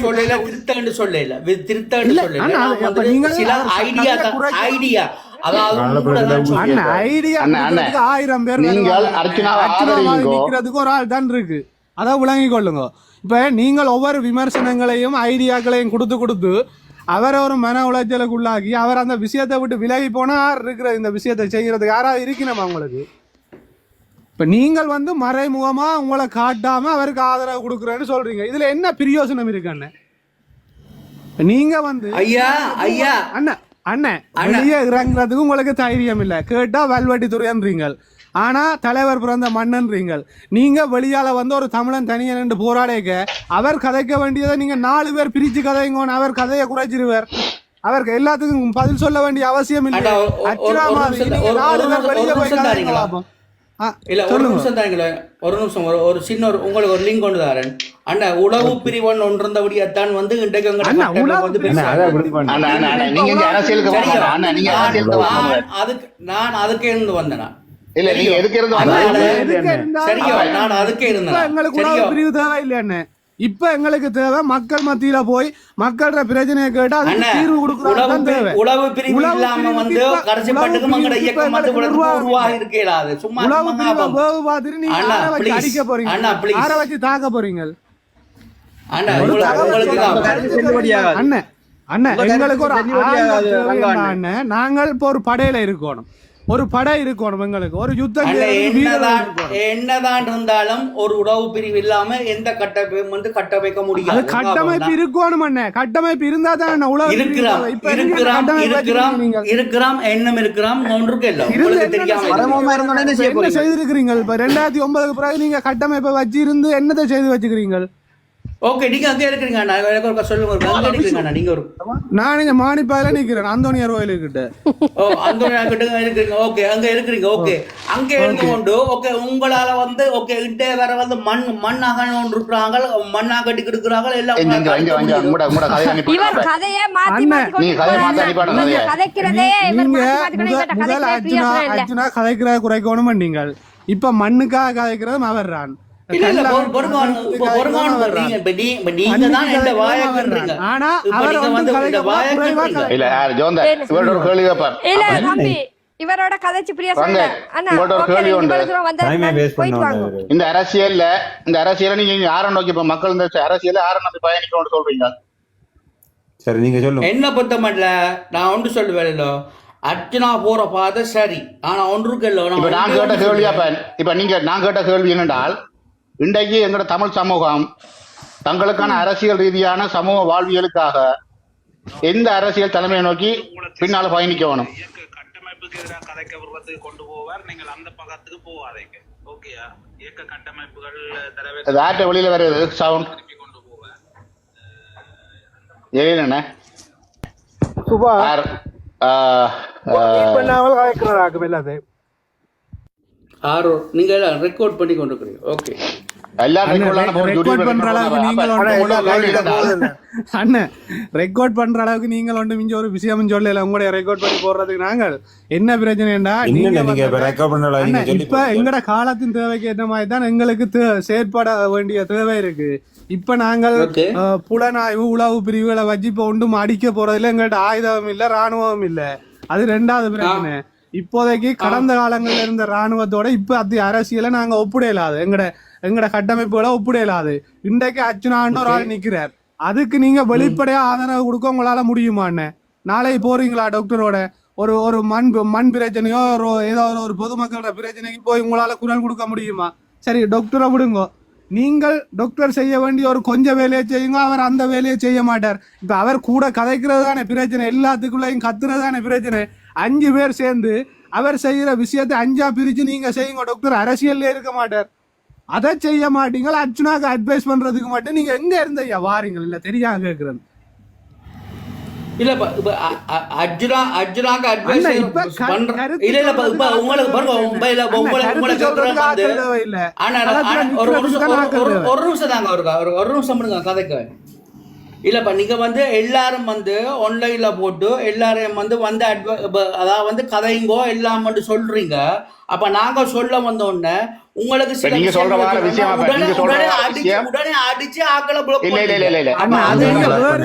சொல்லல திருத்தன்னு சொல்லல. அவர் idea idea ஆயிரம் பேர். நிக்கிறதுக்கு ஒரு ஆள் தான் இருக்கு. அதை விளங்கிக் கொள்ளுங்க. இப்ப நீங்கள் ஒவ்வொரு விமர்சனங்களையும் ஐடியாக்களையும் கொடுத்து கொடுத்து அவரை ஒரு மன உளைச்சலுக்குள்ளாக்கி அவர் அந்த விஷயத்தை விட்டு விலகி போனா யார் இருக்கிற இந்த விஷயத்தை செய்யறதுக்கு யாராவது இருக்கணுமா உங்களுக்கு? இப்ப நீங்கள் வந்து மறைமுகமா உங்களை காட்டாம அவருக்கு ஆதரவு கொடுக்குறேன்னு சொல்றீங்க. இதுல என்ன பிரயோசனம் இருக்கு அண்ணன் நீங்க வந்து ஐயா ஐயா. அண்ணன் அண்ணன். வெளியே இறங்குறதுக்கு உங்களுக்கு தைரியம் இல்ல. கேட்டா வல்வெட்டி துறையன்றீங்க ஆனா தலைவர் பிறந்த மன்னன்றீங்க நீங்க வெளியால வந்து ஒரு தமிழன் தனியன் என்று போராடேக்க அவர் கதைக்க வேண்டியதை நீங்க நாலு பேர் பிரிச்சு கதைங்கன்னு அவர் கதையை குறைச்சிருவார். அவருக்கு எல்லாத்துக்கும் பதில் சொல்ல வேண்டிய அவசியம் இல்லை. அண்ணா, ஒரு- ஒரு- அச்சுரா ஒரு மாதிரி நிமிஷம் நீங்க ஒரு- நாலு பேர் வெளியே போய் கதைங்க இல்ல ஒரு நிமிஷம் தாங்களே ஒரு நிமிஷம் ஒரு ஒரு சின்ன ஒரு உங்களுக்கு ஒரு லிங்க் கொண்டு தரேன். அண்ணா உளவு பிரிவன் ஒன்றிருந்தபடியாத்தான் வந்து இன்றைக்கு அதுக்கு நான் அதுக்கே இருந்து வந்தேனா இல்ல நீங்க எதுக்கு இருந்து சரியா? நான் அதுக்கே இருந்தேன் பிரிவு தேவை இல்லையாண்ணே இப்ப எங்களுக்கு தேவை மக்கள் மத்தியில போய் மக்களோட பிரச்சனையை கேட்டு அதுக்கு தீர்வு உளவு கொடுக்கறது பிரி- தேவை. உளவு பிரிவு இல்லாம வந்து கடைசி பட்டுக்கு மங்கட இயக்கம் வந்து உருவாக இருக்கலாது சும்மா உளவு பிரிவை ஞாபகம். வேவு பார்த்துட்டு நீங்க வச்சு. அடிக்க போறீங்க. யாரை வச்சு தாக்க போறீங்க. அண்ணன் அண்ணன் எங்களுக்கு ஒரு அண்ணன் நாங்கள் இப்போ ஒரு படையில இருக்கணும். ஒரு படை இருக்கணும் எங்களுக்கு. ஒரு யுத்தம் என்னதான் இருந்தாலும் ஒரு உளவு பிரிவு இல்லாம எந்த கட்டமைப்பும் வந்து கட்டமைக்க முடியாது. கட்டமைப்பு இருக்கணும் அண்ணன் கட்டமைப்பு இருந்தா தான் அண்ணன் உலக இருக்கிறாம் இருக்கிறாம் கட்டமைப்பு இருக்கிறாம். இருக்கிறாம் எண்ணம் இருக்கிறாம் ஒன்றுக்கு இல்ல என்ன என்ன என்ன? செய்திருக்கிறீங்க? இப்ப ரெண்டாயிரத்தி ஒன்பதுக்கு பிறகு நீங்க கட்டமைப்பை வச்சு இருந்து என்னத்தை செய்து வச்சுக்கிறீங்க? ஓகே நீங்க அங்க இருக்கிறீங்க அண்ணா. எனக்கு ஒரு சொல்லுங்க ஒரு அங்க இருக்கிறீங்க நீங்க ஒரு நான் இங்க மாணிப்பாயில நிக்கிறேன். அந்தோனியார் கோயிலுக்கிட்ட ஓ அந்த கிட்ட இருக்கிறீங்க? ஓகே அங்க இருக்கிறீங்க. ஓகே அங்க இருந்து கொண்டு ஓகே உங்களால வந்து ஓகே இட்டே வேற வந்து மண் மண்ணாக ஒன்று இருக்கிறாங்க. மண்ணாக கட்டி கொடுக்குறாங்க எல்லாம் இங்க இங்க இங்க இங்க உங்களோட உங்களோட கதையை அனுப்பி இவர் கதையே மாத்தி மாத்தி கொண்டு நீ கதையை. மாத்தி அனுப்பி நீங்க. கதைக்கிறதே இவர் நீங்க மாத்தி மாத்தி கதைக்கிறதே அர்ஜுனா. அர்ஜுனா கதைக்கிற குறைக்கணும் நீங்கள் இப்ப மண்ணுக்காக கதைக்கிறதும் அவர் இந்த ஆனா அவர் வந்து இவரோட கதைச்சு அரசியல்ல இந்த அரசியல நீங்க யாரை நோக்கி இப்ப மக்கள் இந்த அரசியல யாரை நம்பி பயணிக்கணும்னு சொல்றீங்க? சரி நீங்க சொல்லுங்க. என்ன மட்டும் நான் ஒன்று சொல்லுவேன் அர்ச்சனா போற பாதை சரி. ஆனா ஒன்றுக்கு இல்ல. நான் கேட்ட ஒன்று கேள்வி அப்ப சொல்றேன். இப்ப நீங்க நான் கேட்ட கேள்வி என்னென்றால் இன்றைக்கு எங்களோட தமிழ் சமூகம் தங்களுக்கான அரசியல் ரீதியான சமூக வாழ்வியலுக்காக எந்த அரசியல் தலைமையை நோக்கி பின்னால பயணிக்க வேணும் கட்டமைப்புக்கு எதிராக கதைக்க விருப்பத்துக்கு கொண்டு போவார் நீங்கள் அந்த பக்கத்துக்கு போவாதீங்க ஓகேயா இயக்க கட்டமைப்புகள் ஆட்ட வெளியில வருது சவுண்ட் கொண்டு போவார் என்ன சுபா ஆரோ நீங்க எல்லாம் ரெக்கார்ட் பண்ணி கொண்டு ஓகே ரெக்கார்ட் பண்ற அளவுக்கு நீங்கள் ஒன்று மிஞ்ச ஒரு விஷயம் சொல்லல. உங்களுடைய ரெக்கார்ட் பண்ணி போடுறதுக்கு நாங்கள் என்ன பிரச்சனைடா இப்ப எங்கட காலத்தின் தேவைக்கு ஏற்ற மாதிரி தான் எங்களுக்கு செயற்பட வேண்டிய தேவை இருக்கு. இப்ப நாங்கள் புலனாய்வு உளவு பிரிவுகளை வச்சு இப்ப ஒன்றும் அடிக்க போறதுல எங்கள்ட்ட ஆயுதம் இல்ல ராணுவம் இல்ல. அது ரெண்டாவது பிரச்சனை. இப்போதைக்கு கடந்த காலங்கள்ல இருந்த ராணுவத்தோட இப்ப அது அரசியலை நாங்க ஒப்பிடலாது. எங்கட எங்கட கட்டமைப்புகளை ஒப்பிடலாது. இன்றைக்கு அச்சுனான்னு ஒரு ஆள் நிக்கிறார். அதுக்கு நீங்க வெளிப்படையா ஆதரவு கொடுக்க உங்களால முடியுமா அண்ணன் நாளை போறீங்களா டாக்டரோட ஒரு ஒரு மண் மண் பிரச்சனையோ ஒரு ஏதோ ஒரு- ஒரு பொதுமக்களோட பிரச்சனைக்கு போய் உங்களால குரல் கொடுக்க முடியுமா? சரி டாக்டரை விடுங்க. நீங்கள் டாக்டர் செய்ய வேண்டிய ஒரு கொஞ்சம் வேலையை செய்யுங்க. அவர் அந்த வேலையை செய்ய மாட்டார். இப்ப அவர் கூட கதைக்கிறது தானே பிரச்சனை. எல்லாத்துக்குள்ளேயும் கத்துறது தானே பிரச்சனை. அஞ்சு பேர் சேர்ந்து அவர் செய்யற விஷயத்தை அஞ்சா பிரிச்சு நீங்க செய்யுங்க. டாக்டர் அரசியல்ல இருக்க மாட்டார். அதை செய்ய மாட்டீங்க அர்ச்சுனாக்கு அட்வைஸ் பண்றதுக்கு மட்டும் நீங்க எங்க இருந்த ஐயா வாரீங்க? இல்ல தெரியாம கேக்குறது. இல்ல அர்ஜுனா அர்ஜுனாக்கு அட்வைஸ் இல்ல இல்ல உங்களுக்கு பாருங்க கேக்குறேன் ஒரு நிமிஷம் தாங்க ஒரு நிமிஷம் பண்ணுங்க கதைக்க. இல்லப்பா நீங்க வந்து எல்லாரும் வந்து ஆன்லைன்ல போட்டு எல்லாரையும் வந்து வந்து ப- அதாவது வந்து கதைங்கோ எல்லாம் வந்து சொல்றீங்க. அப்ப நாங்க சொல்ல வந்த உடனே உங்களுக்கு இப்ப நீங்க சொல்ற வார விஷயம் உடனே நீங்க சொல்ற அடிச்சு விஷயம். உடனே அடிச்சு ஆக்களை block இல்ல இல்ல அது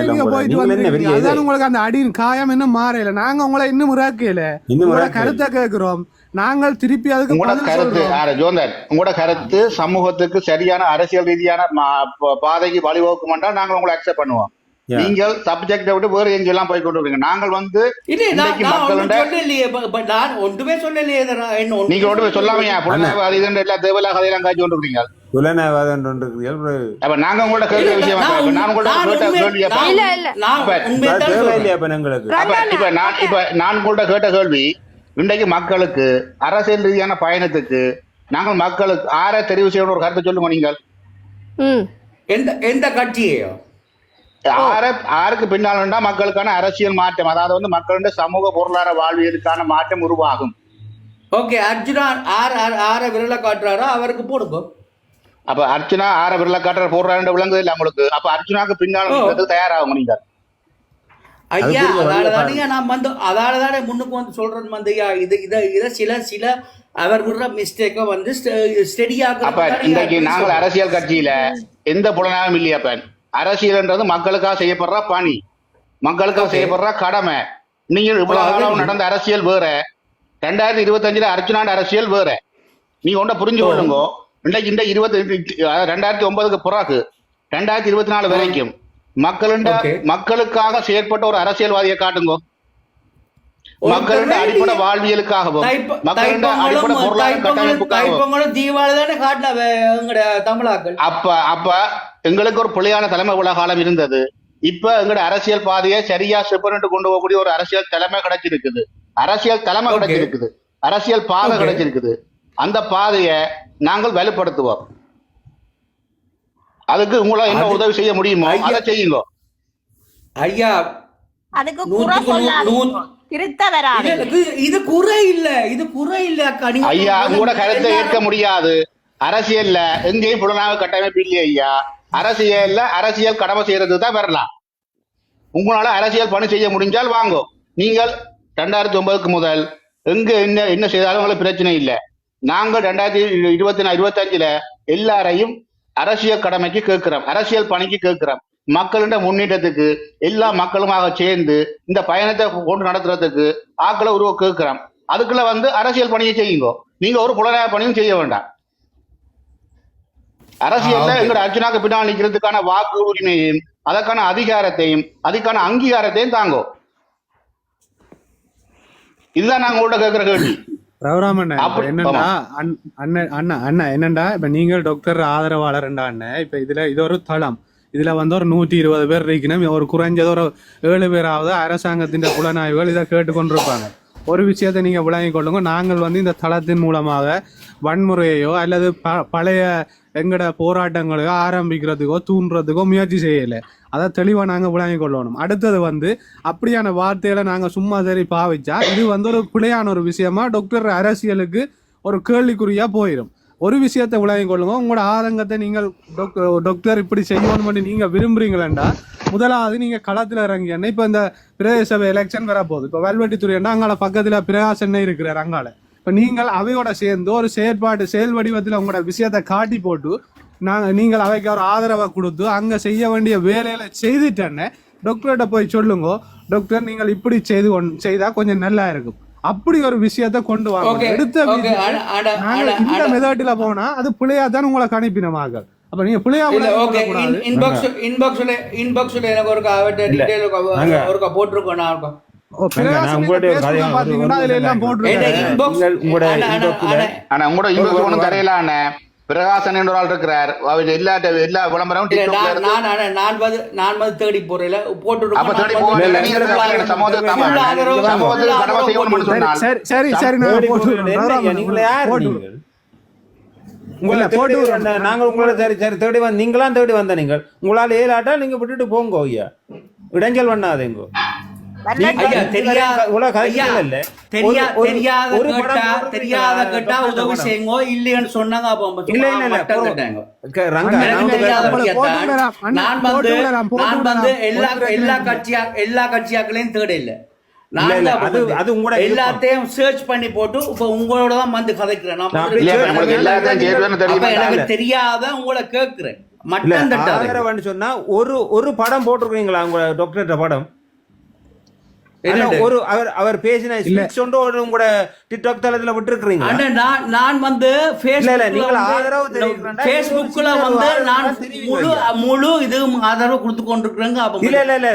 நீங்க. போயிட்டு நீங்கள் அதுதான் இது? உங்களுக்கு அந்த அடியின் காயம் இன்னும் மாறல. நாங்க உங்களை இன்னும் இறக்கல. இன்னும். கருத்தை கேட்கிறோம் நாங்கள் திருப்பி அதுக்கு உங்களோட கருத்து ஜோந்தர் உங்களோட கருத்து சமூகத்துக்கு சரியான அரசியல் ரீதியான பாதைக்கு வழிவகுக்கும் என்றால் நாங்கள் உங்களை அக்செப்ட் பண்ணுவோம். நீங்கள் சப்ஜெக்டை விட்டு வேறு எங்கெல்லாம் போய் கொண்டு வரீங்க? நாங்கள் வந்து நான் சொல்லலையே ஒன்றுமே நீங்க ஒன்று சொல்லாமையா? இதுன்னு எல்லா தேவையில்லா கதையெல்லாம் காய்ச்சி கொண்டு இருக்கீங்க. அப்ப நாங்க உங்களோட இல்ல, விஷயம் நான் உங்களோட கேட்ட கேள்வி அப்ப நான் இப்ப நான் இப்ப நான் உங்கள்ட்ட கேட்ட கேள்வி இன்றைக்கு மக்களுக்கு அரசியல் ரீதியான பயணத்துக்கு நாங்கள் மக்களுக்கு ஆரை தெரிவு செய்யணும் ஒரு கருத்தை சொல்லுங்க நீங்கள். ம். எந்த எந்த கட்சியையோ? ஆர ஆருக்கு பின்னால்டா மக்களுக்கான அரசியல் மாற்றம் அதாவது வந்து மக்களுடைய சமூக பொருளாதார வாழ்வியலுக்கான மாற்றம் உருவாகும். ஓகே அர்ஜுனா ஆர் ஆர் ஆர விரல காட்டுறாரோ அவருக்கு போடுங்க. அப்ப அர்ச்சனா ஆர விரல காட்டுற போடுறாரு விளங்குது இல்ல உங்களுக்கு? அப்ப அர்ச்சனாக்கு பின்னால் தயாராகும் நீங்கள். ஐயா அதால வழியா தானே நான் வந்து அதால தானே முன்னுக்கு வந்து சொல்றேன் வந்து ஐயா இது இத இத சில சில அவர் விடுற மிஸ்டேக்கை வந்து ஸ்டெடியாக அப்ப இன்றைக்கு நாங்கள் அரசியல் கட்சியில எந்த புலனாகவும் இல்லையாப்ப அரசியல்ன்றது மக்களுக்காக செய்யப்படுற பணி. மக்களுக்காக செய்யப்படுற கடமை. நீங்க இவ்வளவு நடந்த அரசியல் வேற. ரெண்டாயிரத்தி இருபத்தஞ்சுல அர்ச்சனாண்ட அரசியல் வேற. நீங்க ஒன்றை புரிஞ்சு கொள்ளுங்க. இன்றைக்கு இந்த இருபத்தி ரெண்டாயிரத்தி ஒன்பதுக்கு பிறகு ரெண்டாயிரத்தி இருபத்தி நாலு வரைக்கும் மக்களுண்ட. மக்களுக்காக செயற்பட்ட ஒரு அரசியல்வாதியை காட்டுங்க. மக்களுடைய அடிப்படை வாழ்வியலுக்காகவும் மக்களுடைய அடிப்படை பொருளாதார கட்டமைப்புக்காகவும். அப்ப அப்ப எங்களுக்கு ஒரு பிள்ளையான தலைமை உலக காலம் இருந்தது. இப்ப எங்களோட அரசியல் பாதையை சரியா செப்பரேட் கொண்டு போகக்கூடிய ஒரு அரசியல் தலைமை கிடைச்சிருக்குது. அரசியல் தலைமை. கிடைச்சிருக்குது. அரசியல் பாதை. கிடைச்சிருக்குது. அந்த பாதையை நாங்கள் வலுப்படுத்துவோம். அதுக்கு உங்களால என்ன உதவி செய்ய முடியுமோ ஐயா. அதை செய்யுங்க. ஐயா இது இது குறை இல்ல இது குறை இல்ல ஐயா உங்களோட கருத்தை ஏற்க முடியாது. அரசியல்ல எங்கேயும் புலனாக கட்டமைப்பு இல்லையே ஐயா. அரசியல்ல அரசியல் கடமை செய்யறது தான் வரலாம். உங்களால அரசியல் பணி செய்ய முடிஞ்சால் வாங்கோ. நீங்கள் ரெண்டாயிரத்தி ஒன்பதுக்கு முதல் எங்க என்ன என்ன செய்தாலும் உங்களுக்கு பிரச்சனை இல்லை. நாங்கள் ரெண்டாயிரத்தி இருபத்தி நாலு இருபத்தஞ்சுல எல்லாரையும் அரசியல் கடமைக்கு கேட்கிறோம். அரசியல் பணிக்கு கேட்கிறோம். மக்களிட முன்னேற்றத்துக்கு எல்லா மக்களுமாக சேர்ந்து இந்த பயணத்தை கொண்டு நடத்துறதுக்கு ஆக்களை உருவ கேட்கிறோம். அதுக்குள்ள வந்து அரசியல் பணியை செய்யுங்க. நீங்க ஒரு புலனாய்வு பணியும் செய்ய வேண்டாம். அரசியல்ல. எங்களோட அர்ச்சனாக்கு பின்னால் நிக்கிறதுக்கான வாக்கு உரிமையையும் அதற்கான அதிகாரத்தையும் அதுக்கான அங்கீகாரத்தையும் தாங்கோ. இதுதான் நாங்க உங்கள்ட்ட கேட்கிற கேள்வி. அப்படி- என்னண்டா அண்ண- அண்ணன் அண்ணா அண்ணா என்னண்டா இப்ப நீங்கள் டாக்டர் ஆதரவாளர்ண்டா அண்ணன் இப்ப இதுல இது ஒரு தளம். இதுல வந்து ஒரு நூற்றி இருபது பேர் இருக்கணும். ஒரு குறைஞ்சது ஒரு ஏழு பேராவது அரசாங்கத்தின் புலனாய்வுகள் இதை கேட்டுக்கொண்டிருப்பாங்க. ஒரு விஷயத்தை நீங்க விளங்கிக் கொள்ளுங்க. நாங்கள் வந்து இந்த தளத்தின் மூலமாக வன்முறையோ அல்லது ப பழைய எங்கட போராட்டங்களையோ ஆரம்பிக்கிறதுக்கோ தூண்டுறதுக்கோ முயற்சி செய்யலை. அதை தெளிவாக நாங்கள் விளங்கிக் கொள்ளணும். அடுத்தது வந்து அப்படியான வார்த்தைகளை நாங்கள் சும்மா சரி பாவிச்சா இது வந்து ஒரு பிழையான ஒரு விஷயமா டாக்டர் அரசியலுக்கு ஒரு கேள்விக்குறியாக போயிடும் ஒரு விஷயத்தை விளங்கிக் கொள்ளுங்க. உங்களோட ஆதங்கத்தை நீங்கள் டாக்டர் டாக்டர் இப்படி செய்யணும் பண்ணி நீங்கள் விரும்புறீங்களா முதலாவது நீங்கள் களத்தில் இறங்கியன்னா இப்போ இந்த பிரதேச சபை எலெக்ஷன் வரப்போகுது. இப்போ வல்வெட்டித்துறை அங்கால பக்கத்தில் பிரகாசன்னே இருக்கிறார் அங்கால. இப்ப நீங்கள் அவையோட சேர்ந்து ஒரு செயற்பாடு செயல் வடிவத்தில் உங்களோட விஷயத்தை காட்டி போட்டு நாங்க நீங்கள் அவைக்கு ஒரு ஆதரவை கொடுத்து அங்க செய்ய வேண்டிய வேலையில செய்துட்டேன்னு டாக்டர்கிட்ட போய் சொல்லுங்க. டாக்டர் நீங்கள் இப்படி செய்து கொண்- செய்தா கொஞ்சம் நல்லா இருக்கும். அப்படி ஒரு விஷயத்த கொண்டு வாங்க. எடுத்த இந்த மெதட்டில போனா அது பிள்ளையா தான் உங்களை கணிப்பினமாக அப்ப நீங்க பிள்ளையா ஓகே இன்பாக்ஸ் இன்பாக்ஸ்ல இன்பாக்ஸ்ல எனக்கு ஒரு. டீடைல் ஒருக்கா போட்டிருக்கோம் நான் இருக்கோம் பிரகாசன் என்ற ஒரு ஆள் இருக்கிறார். அவர் எல்லா எல்லா விளம்பரமும் நான் இருந்து நான் நான் நான் வந்து நான் வந்து தேடி போறேன் போட்டு அப்ப தேடி நீங்க சரி சரி சரி போட்டு. உங்களை தேடி உங்களை சரி சரி தேடி வந்து நீங்களாம் தேடி வந்த நீங்கள். உங்களால் ஏழாட்டா நீங்க விட்டுட்டு போங்க ஐயா. இடைஞ்சல் பண்ணாதீங்க. உதவி. செய்யுங்க இல்லைன்னு சொன்னாங்க நான் வந்து நான் வந்து. எல்லா எல்லா. கட்சியா எல்லா கட்சியாக்களையும் தேட இல்ல. எல்லாத்தையும் சர்ச் பண்ணி போட்டு இப்ப உங்களோட தான் வந்து கதைக்கிறேன். தெரியாத உங்களை கேக்குறேன் இல்ல, மட்டம் சொன்னா ஒரு ஒரு படம் போட்டிருக்கீங்களா உங்க டாக்டர் படம்? ஒரு அவர் அவர் பேசின ஸ்பீச் உங்களோட டிக்டாக் தளத்துல விட்டுருக்கீங்க அண்ணா, நான் நான் வந்து ஆதரவு வந்து நான் முழு. முழு இது ஆதரவு கொடுத்து கொண்டிருக்கிறேங்க. அப்ப இல்ல இல்ல இல்ல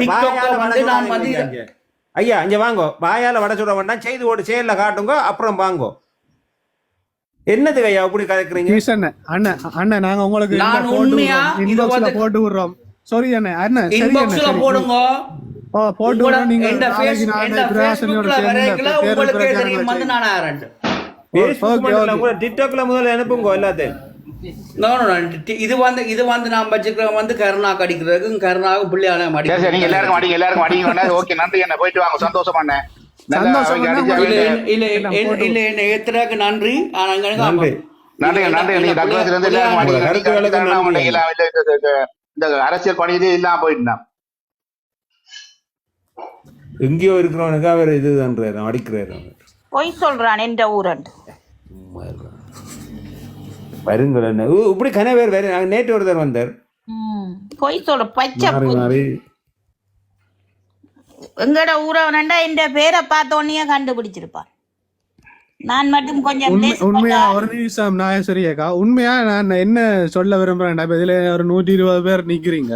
வந்து நான் வந்து. ஐயா இங்க வாங்கோ. வாயால வட சுட வேண்டாம். செய்து ஓடு செயல்ல காட்டுங்க அப்புறம் வாங்கோ. என்னது ஐயா இப்படி கதைக்கிறீங்க? அண்ணன் அண்ணன் நாங்க உங்களுக்கு போட்டு விடுறோம். சாரி அண்ணன் அண்ணன். போடுங்க. டிக்டாக்ல முதல்ல அனுப்புங்க எல்லாத்தையும். No. இது வந்து இது வந்து வச்சுக்கிறேன் வந்து கருணா கடிக்கிறதுக்கும் கருணாவும் சரி சரி நீங்க எல்லாருக்கும் அடிங்க எல்லாருக்கும் அடிங்க. ஓகே நன்றி என்ன போயிட்டு வாங்க. சந்தோஷம் பண்ணேன் நன்றி. நன்றி. நன்றி நீங்க டாக்டர் இருந்து இந்த- அரசியல் பணி இது இல்லாம போயிட்டான். எங்கேயோ இருக்கிறவனுக்கு அவர் இதுதான்றாரு அடிக்கிறாரு அவர். பொய் சொல்றான் என்ற ஊரன். வருங்கள் இப்படி கன பேர் வேற. நாங்க நேற்று ஒருத்தர் வந்தார். பொய் சொல்ற பச்சை மாறி எங்கட ஊரவனண்டா என்ற பேரை பார்த்த உடனே கண்டுபிடிச்சிருப்பான் நான் மட்டும் கொஞ்சம் உண்மையா. ஒரு நிமிஷம் அக்கா உண்மையா? நான் என்ன சொல்ல விரும்புறேன் இப்ப இதுல ஒரு நூற்றி இருபது பேர் நிக்கிறீங்க.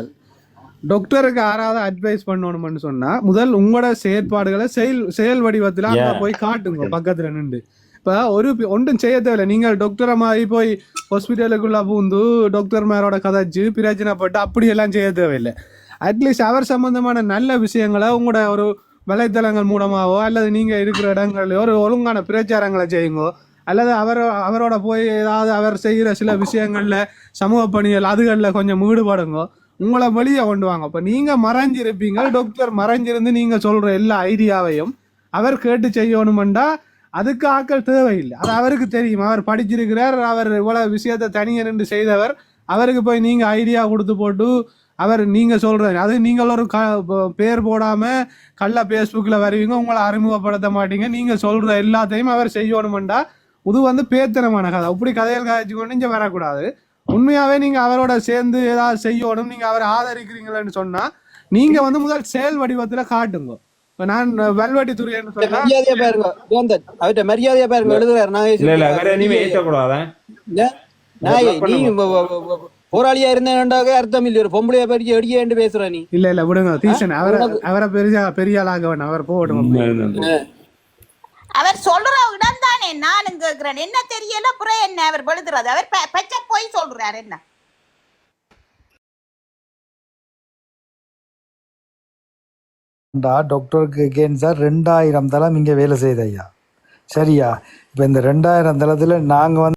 டாக்டருக்கு யாராவது அட்வைஸ் பண்ணணும்னு சொன்னா முதல் உங்களோட செயற்பாடுகளை செயல் செயல் வடிவத்துல அங்க. போய் காட்டுங்க பக்கத்துல நின்று. இப்ப ஒரு ஒன்றும் செய்ய தேவையில்லை. நீங்கள் டாக்டரை மாதிரி போய் ஹாஸ்பிட்டலுக்குள்ள பூந்து டாக்டர் மேரோட கதைச்சு பிரச்சனைப்பட்டு அப்படி எல்லாம் செய்ய தேவையில்லை. அட்லீஸ்ட் அவர் சம்பந்தமான நல்ல விஷயங்களை உங்களோட ஒரு வலைத்தளங்கள் மூலமாவோ அல்லது நீங்க இருக்கிற இடங்கள்லயோ ஒரு ஒழுங்கான பிரச்சாரங்களை செய்யுங்கோ அல்லது அவர் அவரோட போய் ஏதாவது அவர் செய்கிற சில விஷயங்கள்ல சமூக பணிகள் அதுகளில் கொஞ்சம் ஈடுபடுங்க உங்களை வெளியே கொண்டு வாங்க. இப்போ நீங்கள் மறைஞ்சிருப்பீங்க. டாக்டர் மறைஞ்சிருந்து நீங்கள் சொல்கிற எல்லா ஐடியாவையும் அவர் கேட்டு செய்யணுமெண்டா அதுக்கு ஆக்கள் தேவையில்லை. அது அவருக்கு தெரியும். அவர் படிச்சிருக்கிறார். அவர் இவ்வளோ விஷயத்தை தனியாக நின்று செய்தவர். அவருக்கு போய் நீங்கள் ஐடியா கொடுத்து போட்டு அவர் நீங்கள் சொல்கிற அது நீங்கள் ஒரு க பேர் போடாமல் கள்ள ஃபேஸ்புக்கில் வருவீங்க. உங்களை அறிமுகப்படுத்த மாட்டீங்க. நீங்கள் சொல்கிற எல்லாத்தையும் அவர் செய்யணுமெண்டா. இது வந்து பேத்தனமான கதை. அப்படி கதையில் காய்ச்சி கொண்டு இங்கே வரக்கூடாது. உண்மையாவே நீங்க அவரோட சேர்ந்து ஏதாவது செய்யணும் நீங்க அவரை ஆதரிக்கிறீங்களன்னு சொன்னா நீங்க வந்து முதல் செயல் வடிவத்துல காட்டுங்க. நான் வல்வெட்டி துறைன்னு சொன்னா மரியாதையா பாருங்க. வேந்தன் அவர்கிட்ட மரியாதையா பாருங்க எழுதுறாரு இல்ல இல்ல வேற நாகேஸ்வரன் இனிமே ஏற்றக்கூடாதான் நாயே நீ பண்ணுங்க. வ- வ- வ- வ- போராளியா இருந்தேன்டாக அர்த்தம் இல்லையா. ஒரு பொம்பளைய பறிச்சு அடிக்கேண்டு பேசுற நீ. இல்ல இல்ல விடுங்க. தீசன் அவரை அவரை பெரிய பெரிய ஆளாக வேண்டாம் அவர் போகட்டும். அவர் சொல்ற இடம் தானே நானும் கேட்கிறேன் என்ன தெரியல? அப்புறம் என்ன? அவர் எழுதுறது அவர் பச்சை போய் சொல்றாரு. என்ன? டாக்டருக்கு எகேன்ஸா ரெண்டாயிரம் தளம் இங்கே வேலை செய்த ஐயா. சரியா? இப்போ இந்த ரெண்டாயிரம் தளத்தில் நாங்கள் வந்து